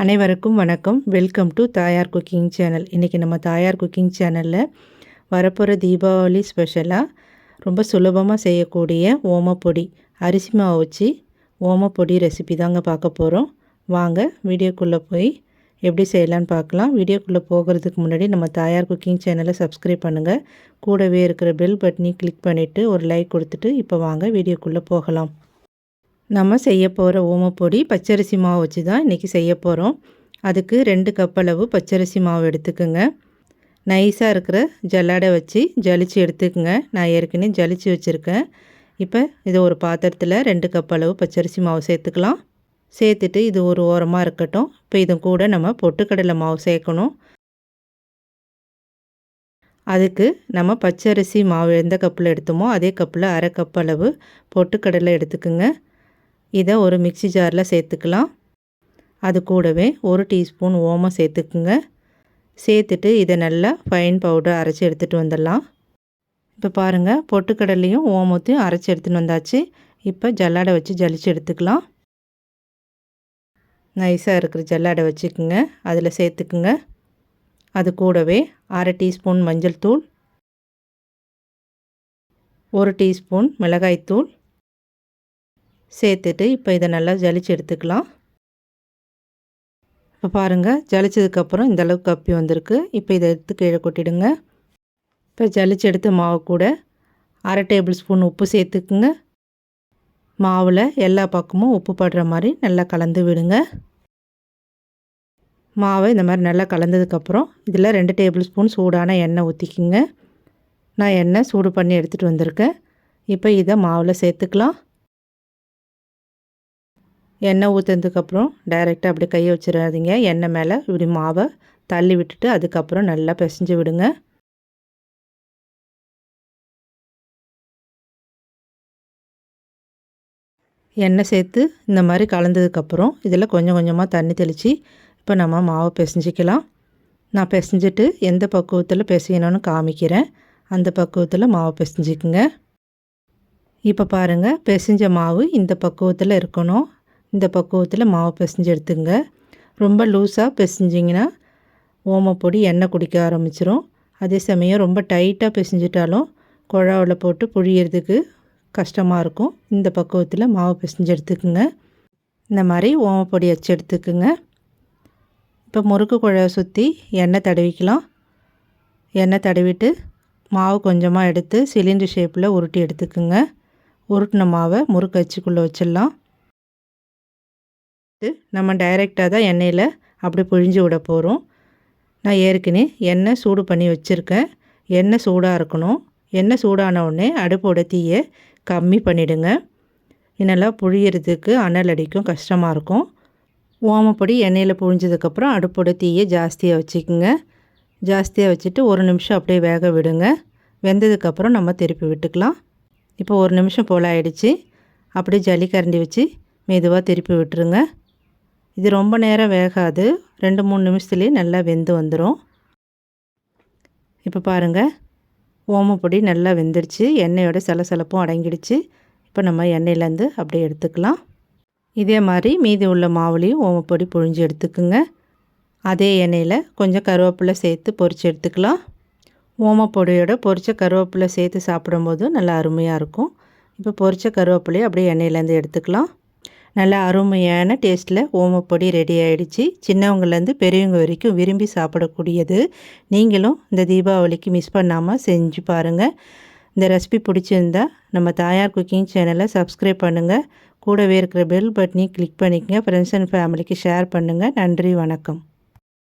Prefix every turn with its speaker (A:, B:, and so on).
A: அனைவருக்கும் வணக்கம். Welcome to Thayar cooking channel. இன்றைக்கி நம்ம தாயார் குக்கிங் சேனலில் வரப்போகிற தீபாவளி ஸ்பெஷலாக ரொம்ப சுலபமாக செய்யக்கூடிய ஓமப்பொடி அரிசி மாவு வச்சு ஓமப்பொடி ரெசிபி தாங்க பார்க்க போகிறோம் வாங்க வீடியோக்குள்ளே போய் எப்படி செய்யலான்னு பார்க்கலாம். வீடியோக்குள்ளே போகிறதுக்கு முன்னாடி நம்ம தாயார் குக்கிங் சேனலை சப்ஸ்கிரைப் பண்ணுங்கள் கூடவே இருக்கிற பெல் பட்டனையும் கிளிக் பண்ணிவிட்டு ஒரு லைக் கொடுத்துட்டு இப்போ வாங்க வீடியோக்குள்ளே போகலாம். நம்ம செய்ய போகிற ஓமப்பொடி பச்சரிசி மாவு வச்சு தான் இன்றைக்கி செய்ய போகிறோம் அதுக்கு ரெண்டு கப் அளவு பச்சரிசி மாவு எடுத்துக்கோங்க. நைஸாக இருக்கிற ஜல்லாடை வச்சு ஜலிச்சு எடுத்துக்கோங்க. நான் ஏற்கனவே ஜலிச்சு வச்சுருக்கேன். இப்போ இது ஒரு பாத்திரத்தில் ரெண்டு கப் அளவு பச்சரிசி மாவு சேர்த்துக்கலாம். சேர்த்துட்டு இது ஒரு ஓரமாக இருக்கட்டும். இப்போ இதன் கூட நம்ம பொட்டுக்கடலை மாவு சேர்க்கணும். அதுக்கு நம்ம பச்சரிசி மாவு எந்த கப்பில் எடுத்தோமோ அதே கப்பில் அரை கப் அளவு பொட்டுக்கடலை எடுத்துக்கோங்க. இதை ஒரு மிக்சி ஜாரில் சேர்த்துக்கலாம். அது கூடவே ஒரு டீஸ்பூன் ஓமம் சேர்த்துக்குங்க. சேர்த்துட்டு இதை நல்லா ஃபைன் பவுடர் அரைச்சி எடுத்துகிட்டு வந்துடலாம். இப்போ பாருங்கள் பொட்டுக்கடலையும் ஓமத்தையும் அரைச்சி எடுத்துன்னு வந்தாச்சு. இப்போ ஜல்லாடை வச்சு ஜலிச்சு எடுத்துக்கலாம். நைஸாக இருக்கிற ஜல்லாடை வச்சுக்குங்க. அதில் சேர்த்துக்குங்க. அது கூடவே அரை டீஸ்பூன் மஞ்சள் தூள் ஒரு டீஸ்பூன் மிளகாய்த்தூள் சேர்த்துட்டு இப்போ இதை நல்லா ஜலிச்சு எடுத்துக்கலாம். இப்போ பாருங்கள் ஜலிச்சதுக்கப்புறம் இந்த அளவுக்கு கப்பி வந்திருக்கு. இப்போ இதை எடுத்து கீழே கொட்டிடுங்க. இப்போ ஜலிச்சு எடுத்த மாவு கூட அரை டேபிள் ஸ்பூன் உப்பு சேர்த்துக்குங்க. மாவில் எல்லா பக்கமும் உப்பு படுற மாதிரி நல்லா கலந்து விடுங்க. மாவை இந்த மாதிரி நல்லா கலந்ததுக்கப்புறம் இதில் ரெண்டு டேபிள் ஸ்பூன் சூடான எண்ணெய் ஊற்றிக்கிங்க நான் எண்ணெய் சூடு பண்ணி எடுத்துகிட்டு வந்திருக்கேன். இப்போ இதை மாவில் சேர்த்துக்கலாம். எண்ணெய் ஊற்றுனதுக்கப்புறம் டைரெக்டாக அப்படி கையை வச்சிடாதீங்க. எண்ணெய் மேலே இப்படி மாவை தள்ளி விட்டுட்டு அதுக்கப்புறம் நல்லா பிசைஞ்சு விடுங்க. எண்ணெய் சேர்த்து இந்த மாதிரி கலந்ததுக்கப்புறம் இதில் கொஞ்சம் கொஞ்சமாக தண்ணி தெளித்து இப்போ நம்ம மாவை பிசைஞ்சிக்கலாம். நான் பிசைஞ்சிட்டு எந்த பக்குவத்தில் பிசையணும்னு காமிக்கிறேன். அந்த பக்குவத்தில் மாவை பிசைஞ்சிக்குங்க. இப்போ பாருங்கள் பிசைஞ்ச மாவு இந்த பக்குவத்தில் இருக்கணும். இந்த பக்குவத்தில் மாவு பிசைஞ்சு எடுத்துங்க. ரொம்ப லூஸாக பிசைஞ்சிங்கன்னா ஓமப்பொடி எண்ணெய் குடிக்க ஆரம்பிச்சிரும். அதே சமயம் ரொம்ப டைட்டாக பிசைஞ்சிட்டாலும் குழாவில் போட்டு புழியறதுக்கு கஷ்டமாக இருக்கும். இந்த பக்குவத்தில் மாவு பிசைஞ்சு எடுத்துக்குங்க. இந்த மாதிரி ஓமப்பொடி வச்சு எடுத்துக்குங்க. இப்போ முறுக்கு குழாயை சுற்றி எண்ணெய் தடவிக்கலாம். எண்ணெய் தடவிட்டு மாவு கொஞ்சமாக எடுத்து சிலிண்டர் ஷேப்பில் உருட்டி எடுத்துக்குங்க. உருட்டின மாவை முறுக்கு அச்சுக்குள்ளே வச்சிடலாம். நம்ம டைரெக்டாக தான் எண்ணெயில் அப்படி புழிஞ்சு விட போகிறோம் நான் ஏற்கனவே எண்ணெய் சூடு பண்ணி வச்சுருக்கேன். எண்ணெய் சூடாக இருக்கணும். எண்ணெய் சூடான உடனே அடுப்போட தீயை கம்மி பண்ணிவிடுங்க இதெல்லாம் புழியறதுக்கு அனல் அடிக்கும் கஷ்டமாக இருக்கும். ஓமப்பொடி எண்ணெயில் புழிஞ்சதுக்கப்புறம் அடுப்போட தீயை ஜாஸ்தியாக வச்சுக்கோங்க. ஜாஸ்தியாக வச்சுட்டு ஒரு நிமிஷம் அப்படியே வேக விடுங்க. வெந்ததுக்கப்புறம் நம்ம திருப்பி விட்டுக்கலாம். இப்போ ஒரு நிமிஷம் போல் ஆயிடுச்சு. அப்படியே ஜல்லிக்கரண்டி வச்சு மெதுவாக திருப்பி விட்டுருங்க. இது ரொம்ப நேரம் வேகாது. ரெண்டு மூணு நிமிஷத்துலேயே நல்லா வெந்து வந்துடும் இப்போ பாருங்கள் ஓமப்பொடி நல்லா வெந்துடுச்சு எண்ணெயோட சலசலப்பும் அடங்கிடுச்சு. இப்போ நம்ம எண்ணெயிலேருந்து அப்படியே எடுத்துக்கலாம். இதே மாதிரி மீதி உள்ள மாவுலேயும் ஓமப்பொடி பொழிஞ்சு எடுத்துக்குங்க. அதே எண்ணெயில் கொஞ்சம் கருவேப்பிலை சேர்த்து பொரித்து எடுத்துக்கலாம். ஓமப்பொடியோட பொரித்த கருவேப்பிலை சேர்த்து சாப்பிடும்போது நல்லா அருமையாக இருக்கும். இப்போ பொரித்த கருவேப்பிலையை அப்படியே எண்ணெயிலேருந்து எடுத்துக்கலாம். நல்லா அருமையான டேஸ்ட்டில் ஓமப்பொடி ரெடி ஆகிடுச்சு சின்னவங்கலேருந்து பெரியவங்க வரைக்கும் விரும்பி சாப்பிடக்கூடியது. நீங்களும் இந்த தீபாவளிக்கு மிஸ் பண்ணாமல் செஞ்சு பாருங்கள் இந்த ரெசிபி பிடிச்சிருந்தா நம்ம தாயார் குக்கிங் சேனலை சப்ஸ்கிரைப் பண்ணுங்கள் கூடவே இருக்கிற பெல் பட்டனையும் கிளிக் பண்ணிக்கங்க. ஃப்ரெண்ட்ஸ் அண்ட் ஃபேமிலிக்கு ஷேர் பண்ணுங்கள் நன்றி வணக்கம்.